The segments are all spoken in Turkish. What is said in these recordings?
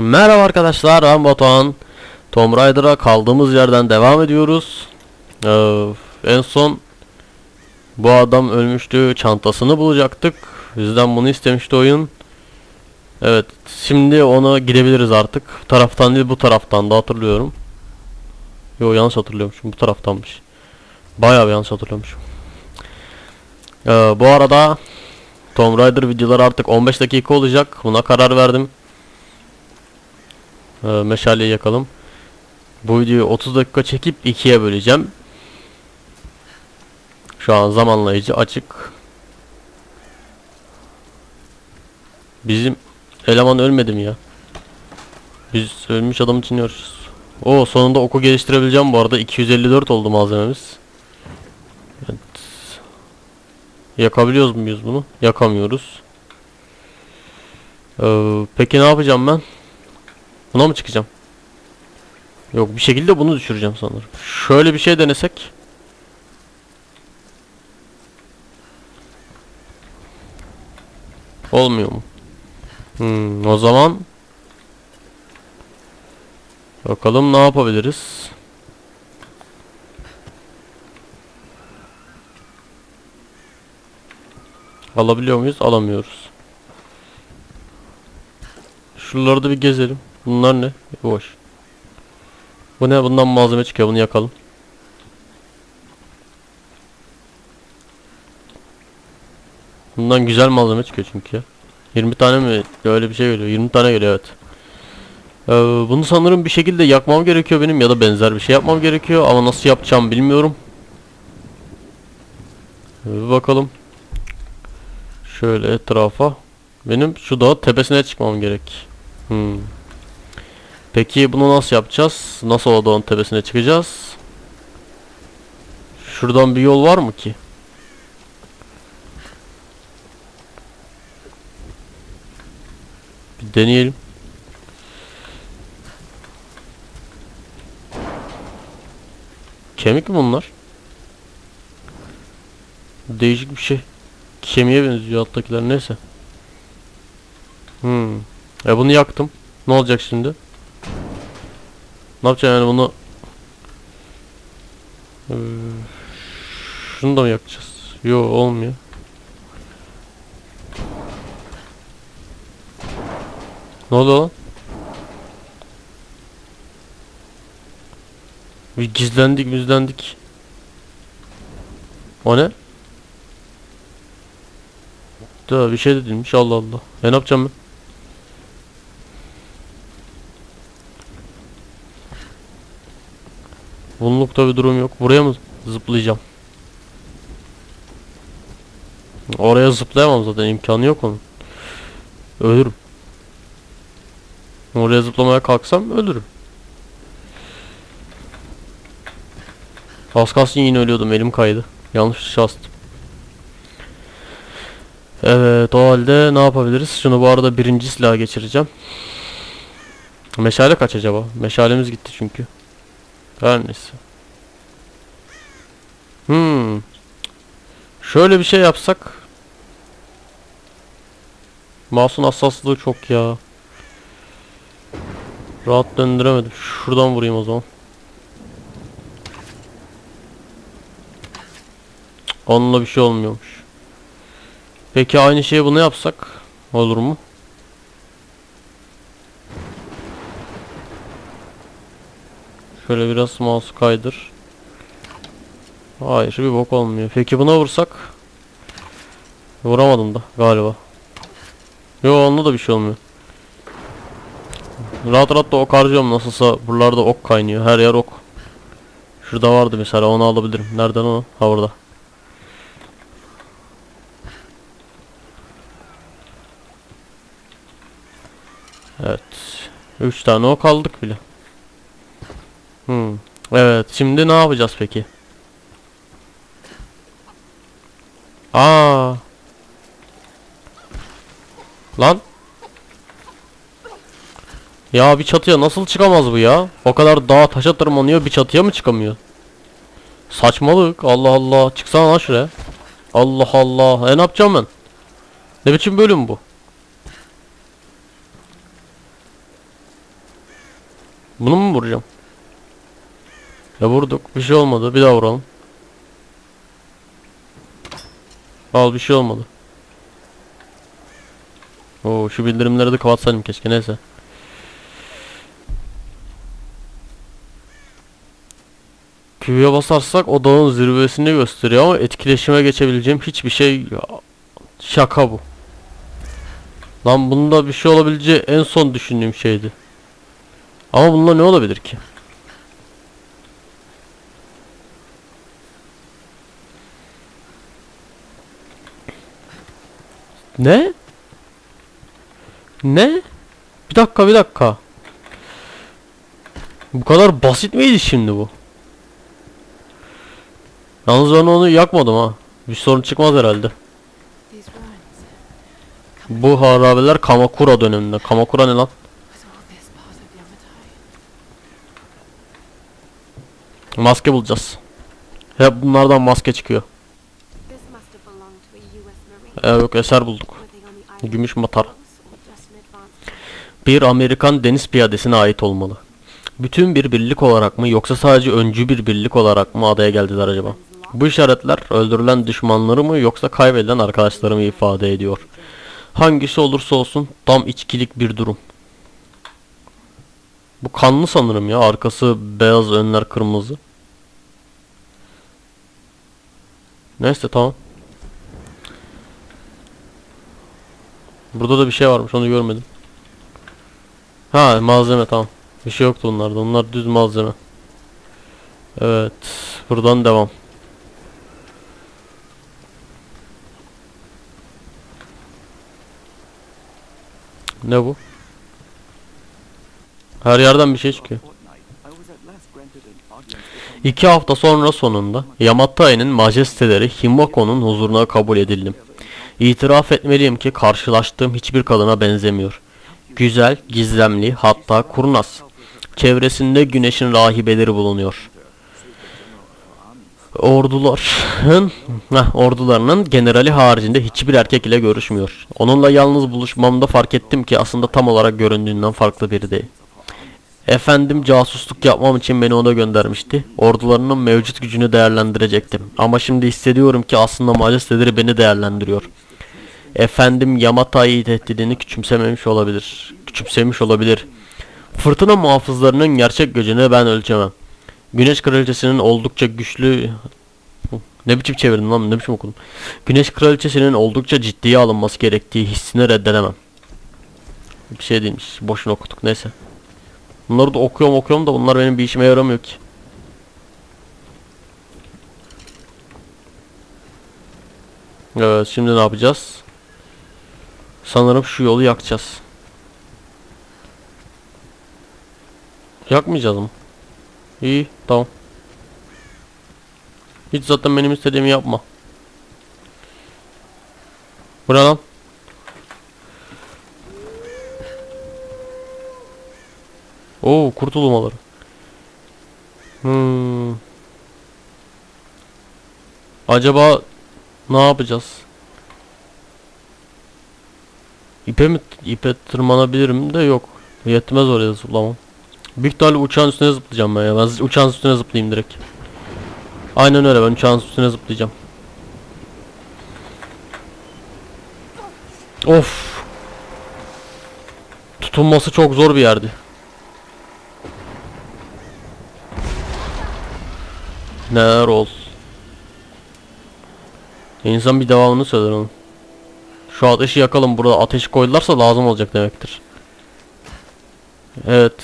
Merhaba arkadaşlar ben Batuhan. Tomb Raider'a kaldığımız yerden devam ediyoruz. Ee, en son bu adam ölmüştü. Çantasını bulacaktık. Bizden bunu istemişti oyun. Evet şimdi ona girebiliriz artık. Bu taraftan değil bu taraftan da hatırlıyorum. Yo yanlış hatırlıyormuşum bu taraftanmış. Bayağı bir yanlış hatırlıyormuşum. Ee, bu arada Tomb Raider videoları artık 15 dakika olacak. Buna karar verdim. Ee, meşaleyi yakalım. Bu videoyu 30 dakika çekip ikiye böleceğim. Şu an zamanlayıcı açık. Bizim eleman ölmedi mi ya? Biz ölmüş adam için yarışıyoruz. O sonunda oku geliştirebileceğim bu arada. 254 oldu malzememiz. Evet. Yakabiliyoruz muyuz bunu? Yakamıyoruz. Ee, peki ne yapacağım ben? Buna mı çıkacağım? Yok bir şekilde bunu düşüreceğim sanırım. Şöyle bir şey denesek. Olmuyor mu? Hmm, o zaman Bakalım ne yapabiliriz? Alabiliyor muyuz? Alamıyoruz. Şuraları da bir gezelim. Bunlar ne? Boş. Bu ne? Bundan malzeme çıkıyor. Bunu yakalım. Bundan güzel malzeme çıkıyor çünkü ya. 20 tane mi? Öyle bir şey geliyor. 20 tane geliyor evet. Ee, bunu sanırım bir şekilde yakmam gerekiyor benim ya da benzer bir şey yapmam gerekiyor ama nasıl yapacağım bilmiyorum. Ee, bir bakalım. Şöyle etrafa. Benim şu dağ tepesine çıkmam gerek. Hmm. Peki bunu nasıl yapacağız? Nasıl o tepesine çıkacağız? Şuradan bir yol var mı ki? Bir deneyelim. Kemik mi bunlar? Değişik bir şey. Kemiğe benziyor alttakiler neyse. Hmm. E bunu yaktım. Ne olacak şimdi? Ne yapacağım yani bunu? Ee, şunu da mı yakacağız? Yo olmuyor. Ne oldu lan? Bir gizlendik müzlendik. O ne? Da bir şey dedilmiş Allah Allah. E ne yapacağım ben? Bunlukta bir durum yok. Buraya mı zıplayacağım? Oraya zıplayamam zaten imkanı yok onun. Ölürüm. Oraya zıplamaya kalksam ölürüm. Az kalsın yine ölüyordum elim kaydı. Yanlış tuşa bastım. Evet o halde ne yapabiliriz? Şunu bu arada birinci silaha geçireceğim. Meşale kaç acaba? Meşalemiz gitti çünkü. Her neyse. Hmm. Şöyle bir şey yapsak. Mouse'un hassaslığı çok ya. Rahat döndüremedim. Şuradan vurayım o zaman. Onunla bir şey olmuyormuş. Peki aynı şeyi bunu yapsak olur mu? Şöyle biraz mouse kaydır. Hayır bir bok olmuyor. Peki buna vursak? Vuramadım da galiba. Yo onda da bir şey olmuyor. Rahat rahat da ok harcıyorum nasılsa buralarda ok kaynıyor. Her yer ok. Şurada vardı mesela onu alabilirim. Nereden o? Ha burada. Evet. 3 tane ok aldık bile. Hmm. Evet şimdi ne yapacağız peki? Aa. Lan. Ya bir çatıya nasıl çıkamaz bu ya? O kadar dağa taşa tırmanıyor bir çatıya mı çıkamıyor? Saçmalık. Allah Allah. Çıksana lan şuraya. Allah Allah. E ne yapacağım ben? Ne biçim bölüm bu? Bunu mu vuracağım? Ya vurduk. Bir şey olmadı. Bir daha vuralım. Al bir şey olmadı. Oo şu bildirimleri de kapatsaydım keşke neyse. Q'ya basarsak o dağın zirvesini gösteriyor ama etkileşime geçebileceğim hiçbir şey şaka bu. Lan bunda bir şey olabileceği en son düşündüğüm şeydi. Ama bunda ne olabilir ki? Ne? Ne? Bir dakika bir dakika. Bu kadar basit miydi şimdi bu? Yalnız ben onu yakmadım ha. Bir sorun çıkmaz herhalde. Bu harabeler Kamakura döneminde. Kamakura ne lan? Maske bulacağız. Hep bunlardan maske çıkıyor. Yok eser bulduk. Gümüş matar. Bir Amerikan deniz piyadesine ait olmalı. Bütün bir birlik olarak mı yoksa sadece öncü bir birlik olarak mı adaya geldiler acaba? Bu işaretler öldürülen düşmanları mı yoksa kaybedilen arkadaşları mı ifade ediyor? Hangisi olursa olsun tam içkilik bir durum. Bu kanlı sanırım ya. Arkası beyaz, önler kırmızı. Neyse tamam. Burada da bir şey varmış onu görmedim. Ha malzeme tamam. Bir şey yoktu onlarda. Onlar düz malzeme. Evet. Buradan devam. Ne bu? Her yerden bir şey çıkıyor. İki hafta sonra sonunda Yamatai'nin majesteleri Himako'nun huzuruna kabul edildim. İtiraf etmeliyim ki karşılaştığım hiçbir kadına benzemiyor. Güzel, gizemli, hatta kurnaz. Çevresinde güneşin rahibeleri bulunuyor. Orduların, heh, ordularının generali haricinde hiçbir erkek ile görüşmüyor. Onunla yalnız buluşmamda fark ettim ki aslında tam olarak göründüğünden farklı biri değil. Efendim casusluk yapmam için beni ona göndermişti. Ordularının mevcut gücünü değerlendirecektim. Ama şimdi hissediyorum ki aslında majesteleri beni değerlendiriyor. Efendim Yamatai'yi tehdidini küçümsememiş olabilir. Küçümsemiş olabilir. Fırtına muhafızlarının gerçek gücünü ben ölçemem. Güneş kraliçesinin oldukça güçlü... Ne biçim çevirdim lan ne biçim okudum. Güneş kraliçesinin oldukça ciddiye alınması gerektiği hissini reddedemem. Bir şey değilmiş. Boşuna okuduk neyse. Bunları da okuyorum okuyorum da bunlar benim bir işime yaramıyor ki. Evet şimdi ne yapacağız? Sanırım şu yolu yakacağız. Yakmayacağız mı? İyi tamam. Hiç zaten benim istediğimi yapma. Bu ne lan? Oo kurtulmaları. Hmm. Acaba ne yapacağız? İpe mi ipe tırmanabilirim de yok. Yetmez oraya zıplamam. Büyük ihtimalle uçağın üstüne zıplayacağım ben ya. Ben uçağın üstüne zıplayayım direkt. Aynen öyle ben uçağın üstüne zıplayacağım. Of. Tutunması çok zor bir yerdi. Neler olsun. İnsan bir devamını söyler onun. Şu ateşi yakalım burada ateş koydularsa lazım olacak demektir. Evet.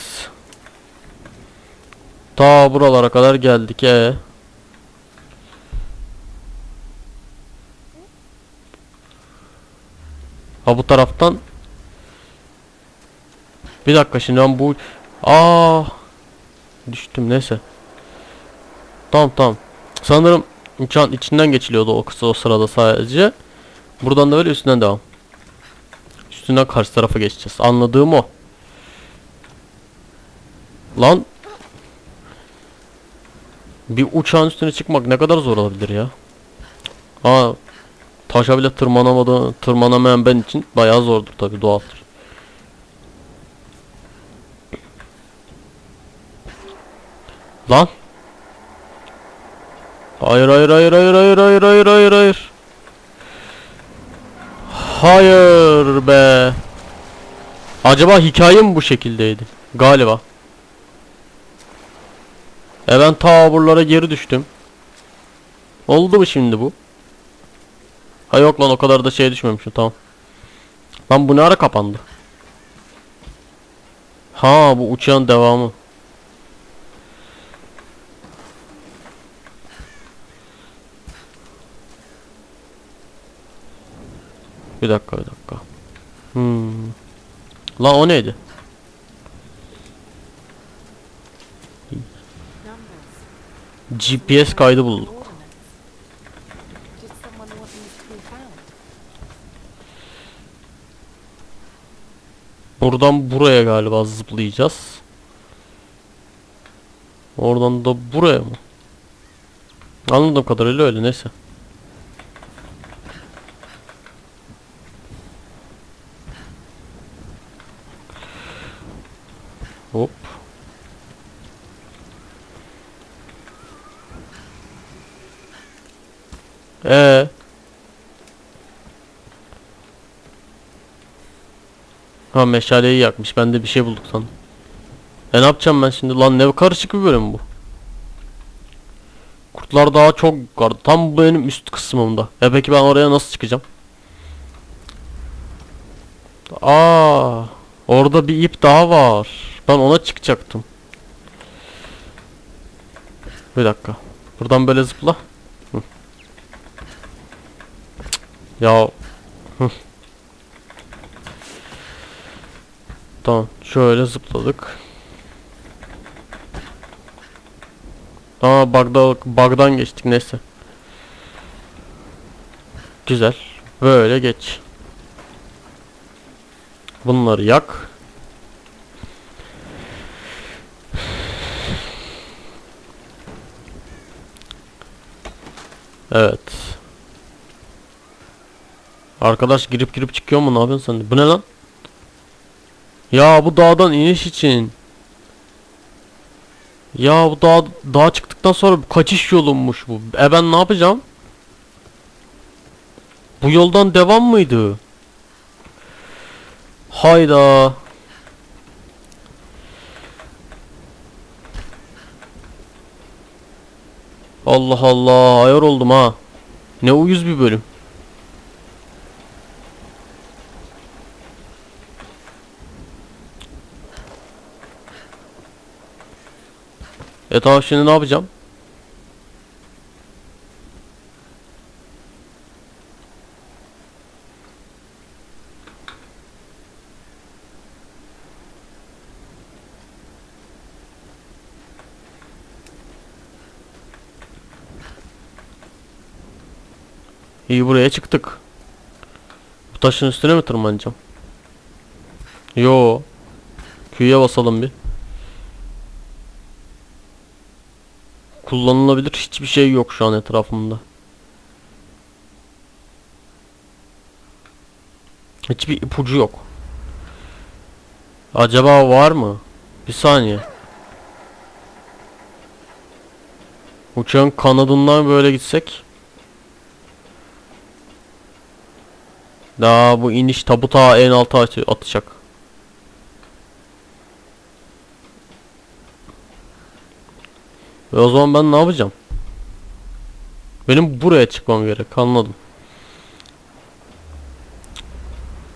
Ta buralara kadar geldik e. Ha bu taraftan Bir dakika şimdi ben bu Aa düştüm neyse. Tamam tamam. Sanırım uçağın içinden geçiliyordu o kısa o sırada sadece. Buradan da böyle üstünden devam. Üstünden karşı tarafa geçeceğiz. Anladığım o. Lan. Bir uçağın üstüne çıkmak ne kadar zor olabilir ya. Ha taşa bile tırmanamadı, tırmanamayan ben için bayağı zordur tabi doğaldır. Lan. Hayır hayır hayır hayır hayır hayır hayır hayır hayır. Hayır be. Acaba hikaye mi bu şekildeydi? Galiba. E ben ta buralara geri düştüm. Oldu mu şimdi bu? Ha yok lan o kadar da şeye düşmemişim tamam. Lan bu ne ara kapandı? Ha bu uçağın devamı. Bir dakika bir dakika. Hmm. Lan o neydi? GPS kaydı bulduk. Buradan buraya galiba zıplayacağız. Oradan da buraya mı? Anladığım kadarıyla öyle neyse. Hop. Ee. Ha meşaleyi yakmış. Ben de bir şey bulduk sandım. E ne yapacağım ben şimdi? Lan ne karışık bir bölüm bu. Kurtlar daha çok yukarıda. Tam benim üst kısmımda. E peki ben oraya nasıl çıkacağım? Aa, orada bir ip daha var. Ben ona çıkacaktım. Bir dakika. Buradan böyle zıpla. Ya. Tamam. Şöyle zıpladık. Aa bug'da, bug'dan geçtik neyse. Güzel. Böyle geç. Bunları yak. Evet. Arkadaş girip girip çıkıyor mu? Ne yapıyorsun sen? Bu ne lan? Ya bu dağdan iniş için. Ya bu dağ, dağa çıktıktan sonra kaçış yolunmuş bu. E ben ne yapacağım? Bu yoldan devam mıydı? Hayda. Allah Allah ayar oldum ha. Ne uyuz bir bölüm. E tamam şimdi ne yapacağım? İyi buraya çıktık. Bu taşın üstüne mi tırmanacağım? Yo. Q'ya basalım bir. Kullanılabilir hiçbir şey yok şu an etrafımda. Hiçbir ipucu yok. Acaba var mı? Bir saniye. Uçağın kanadından böyle gitsek. Daha bu iniş tabuta en alta atacak. Ve o zaman ben ne yapacağım? Benim buraya çıkmam gerek anladım.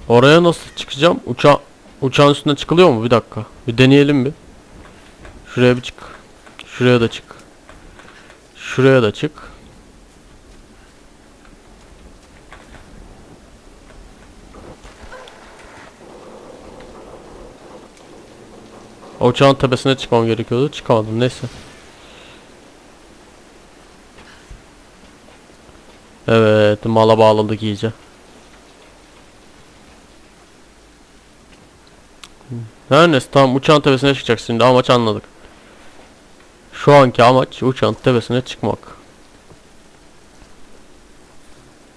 Oraya nasıl çıkacağım? Uça uçağın üstüne çıkılıyor mu? Bir dakika. Bir deneyelim bir. Şuraya bir çık. Şuraya da çık. Şuraya da çık. Uçağın tepesine çıkmam gerekiyordu. Çıkamadım. Neyse. Evet, mala bağladık iyice. Her neyse tamam uçağın tepesine çıkacak şimdi amaç anladık. Şu anki amaç uçağın tepesine çıkmak.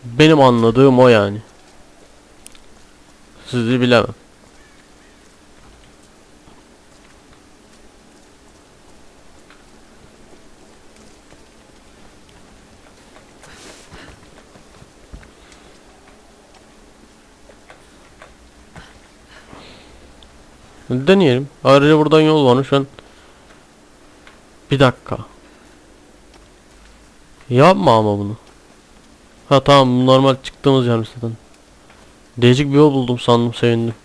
Benim anladığım o yani. Sizi bilemem. Deneyelim. Ayrıca buradan yol varmış ben. Bir dakika. Yapma ama bunu. Ha tamam normal çıktığımız yer zaten. Değişik bir yol buldum sandım sevindim.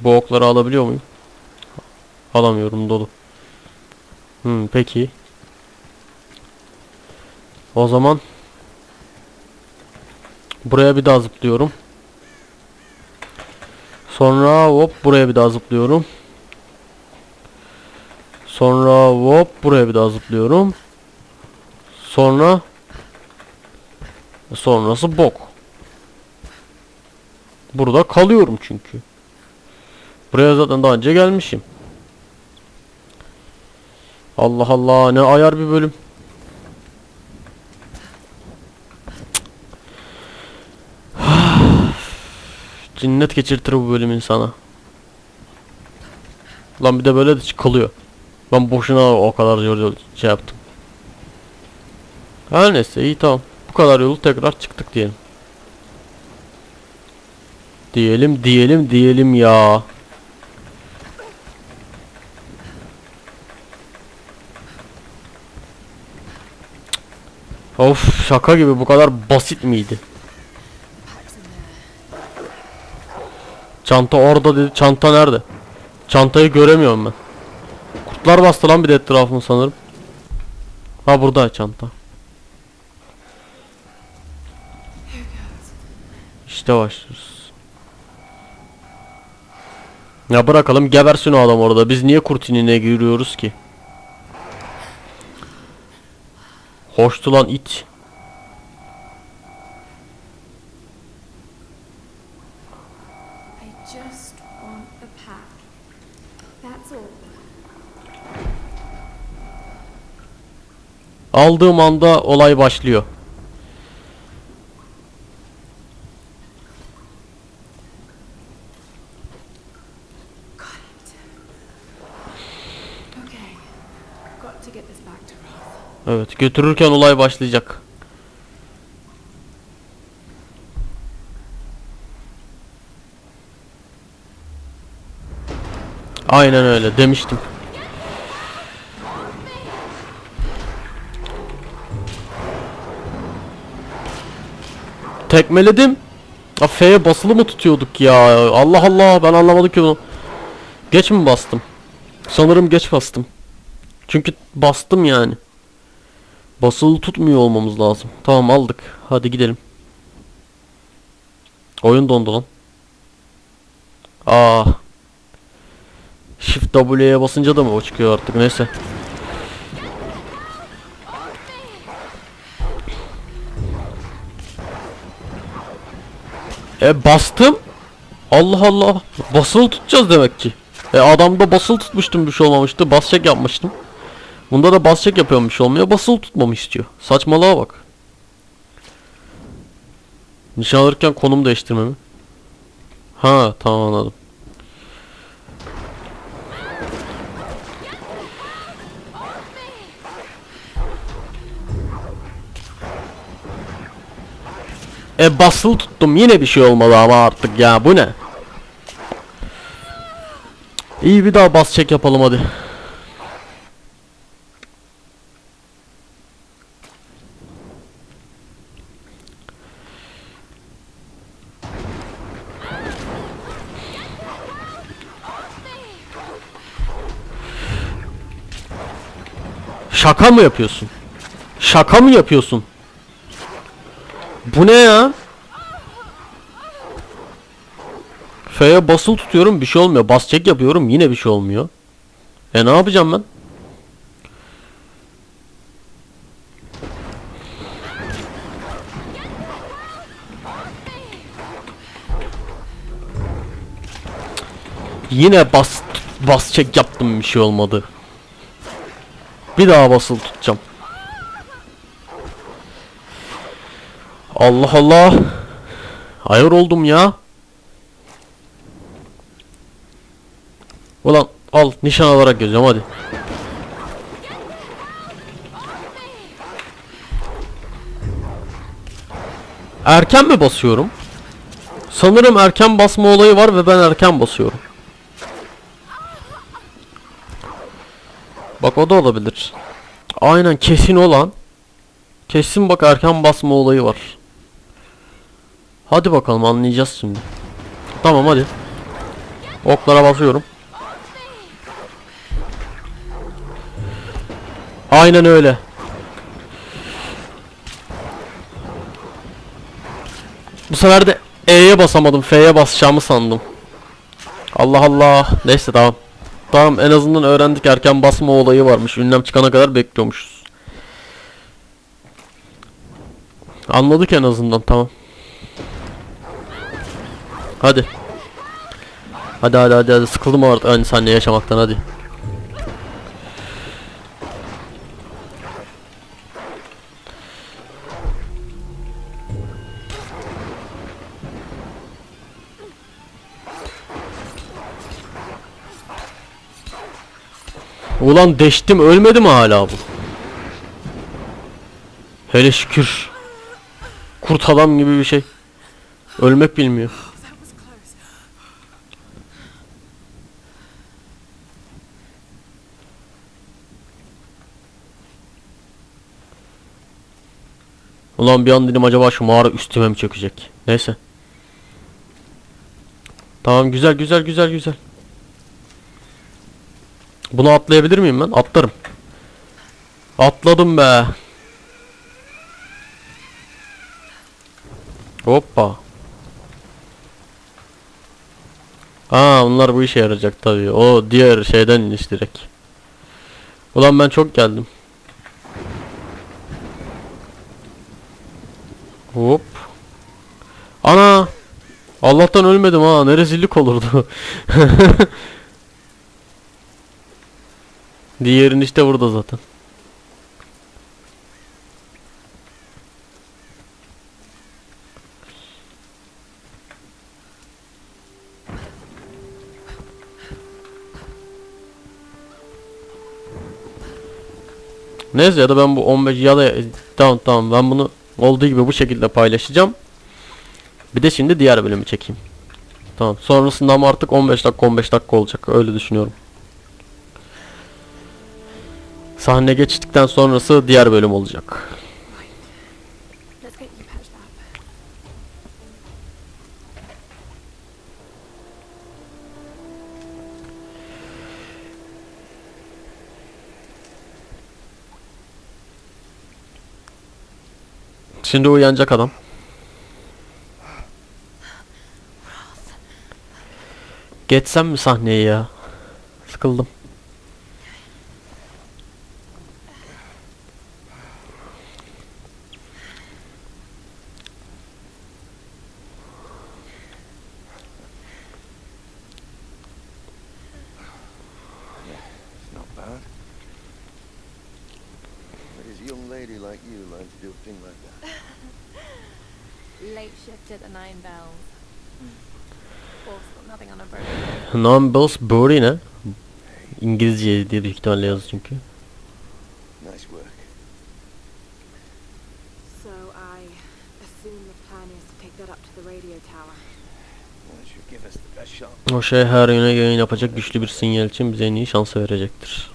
Bu okları alabiliyor muyum? Alamıyorum dolu. Hmm, peki. O zaman buraya bir daha zıplıyorum. Sonra hop buraya bir daha zıplıyorum. Sonra hop buraya bir daha zıplıyorum. Sonra sonrası bok. Burada kalıyorum çünkü. Buraya zaten daha önce gelmişim. Allah Allah ne ayar bir bölüm. Cinnet geçirtir bu bölüm insana. Lan bir de böyle de çıkılıyor. Ben boşuna o kadar yol şey yaptım. Her neyse iyi tamam. Bu kadar yolu tekrar çıktık diyelim. Diyelim diyelim diyelim ya. Of şaka gibi bu kadar basit miydi? Çanta orada dedi. Çanta nerede? Çantayı göremiyorum ben. Kurtlar bastı lan bir de etrafımı sanırım. Ha burada çanta. İşte başlıyoruz. Ya bırakalım gebersin o adam orada. Biz niye kurt inine giriyoruz ki? Hoştu lan it. Aldığım anda olay başlıyor. Evet götürürken olay başlayacak. Aynen öyle demiştim. Tekmeledim. Ha, F'ye basılı mı tutuyorduk ya? Allah Allah ben anlamadım ki bunu. Geç mi bastım? Sanırım geç bastım. Çünkü bastım yani. Basılı tutmuyor olmamız lazım. Tamam aldık. Hadi gidelim. Oyun dondu lan. Aa. Shift W'ye basınca da mı o çıkıyor artık neyse. E bastım. Allah Allah. Basılı tutacağız demek ki. E adamda basılı tutmuştum bir şey olmamıştı. Bas yapmıştım. Bunda da bas check yapıyormuş olmuyor. Basılı tutmamı istiyor. Saçmalığa bak. Nişan alırken konum değiştirmemi. Ha tamam anladım. E basılı tuttum yine bir şey olmalı ama artık ya bu ne? İyi bir daha bas çek yapalım hadi. Şaka mı yapıyorsun? Şaka mı yapıyorsun? Bu ne ya? F'ye basılı tutuyorum bir şey olmuyor. Bas çek yapıyorum yine bir şey olmuyor. E ne yapacağım ben? Yine bas bas çek yaptım bir şey olmadı. Bir daha basılı tutacağım. Allah Allah. Ayar oldum ya. Ulan al nişan alarak geleceğim hadi. Erken mi basıyorum? Sanırım erken basma olayı var ve ben erken basıyorum. Bak o da olabilir. Aynen kesin olan. Kesin bak erken basma olayı var. Hadi bakalım anlayacağız şimdi. Tamam hadi. Oklara basıyorum. Aynen öyle. Bu sefer de E'ye basamadım. F'ye basacağımı sandım. Allah Allah. Neyse tamam. Tamam en azından öğrendik erken basma olayı varmış. Ünlem çıkana kadar bekliyormuşuz. Anladık en azından tamam. Hadi. Hadi hadi hadi hadi sıkıldım artık aynı sahne yaşamaktan hadi. Ulan deştim ölmedi mi hala bu? Hele şükür. Kurt adam gibi bir şey. Ölmek bilmiyor. Ulan bir an dedim acaba şu mağara üstüme mi çökecek? Neyse. Tamam güzel güzel güzel güzel. Bunu atlayabilir miyim ben? Atlarım. Atladım be. Hoppa. Aa bunlar bu işe yarayacak tabii. O diğer şeyden iniş direkt. Ulan ben çok geldim. Hop. Ana. Allah'tan ölmedim ha. Ne rezillik olurdu. Diğerin işte burada zaten. Neyse ya da ben bu 15 ya da tamam tamam ben bunu olduğu gibi bu şekilde paylaşacağım. Bir de şimdi diğer bölümü çekeyim. Tamam. Sonrasında ama artık 15 dakika 15 dakika olacak. Öyle düşünüyorum. Sahne geçtikten sonrası diğer bölüm olacak. Şimdi uyanacak adam. Geçsem mi sahneyi ya? Sıkıldım. Numbers Bury ne? İngilizce diye büyük ihtimalle yazdı çünkü. Nice work. So I assume the plan is to take that up to the radio tower. Well, it should give us the best shot. O şey her yöne yayın yapacak güçlü bir sinyal için bize en iyi şansı verecektir.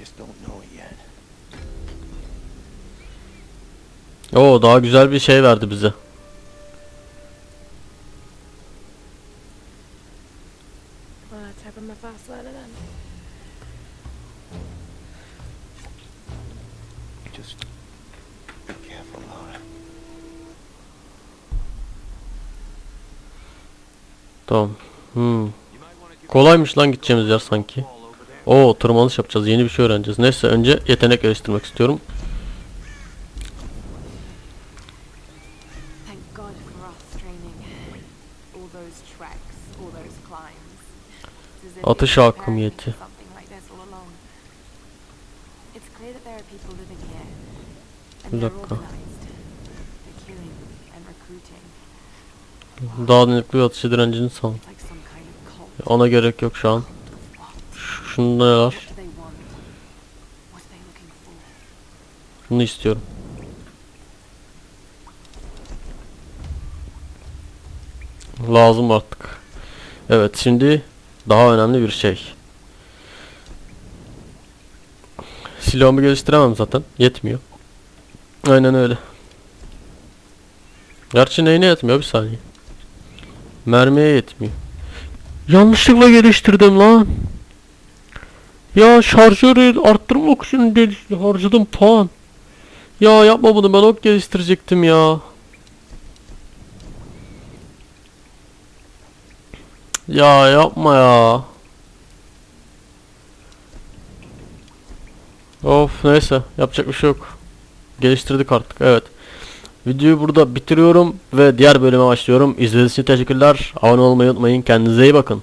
Just don't know it yet. Oo daha güzel bir şey verdi bize. Tamam. Hmm. Kolaymış lan gideceğimiz yer sanki. O tırmanış yapacağız. Yeni bir şey öğreneceğiz. Neyse önce yetenek geliştirmek istiyorum. Atış hakimiyeti. Dakika. Daha dayanıklı ve atışa direncini cult. Ona gerek yok şu an. Ş- Şunda ne var? Bunu istiyorum. Lazım artık. Evet şimdi daha önemli bir şey. Silahımı geliştiremem zaten. Yetmiyor. Aynen öyle. Gerçi neyine yetmiyor bir saniye. Mermiye yetmiyor. Yanlışlıkla geliştirdim lan. Ya şarjörü arttırmak için harcadım puan. Ya yapma bunu ben ok geliştirecektim ya. Ya yapma ya. Of neyse yapacak bir şey yok. Geliştirdik artık evet. Videoyu burada bitiriyorum ve diğer bölüme başlıyorum. İzlediğiniz için teşekkürler. Abone olmayı unutmayın. Kendinize iyi bakın.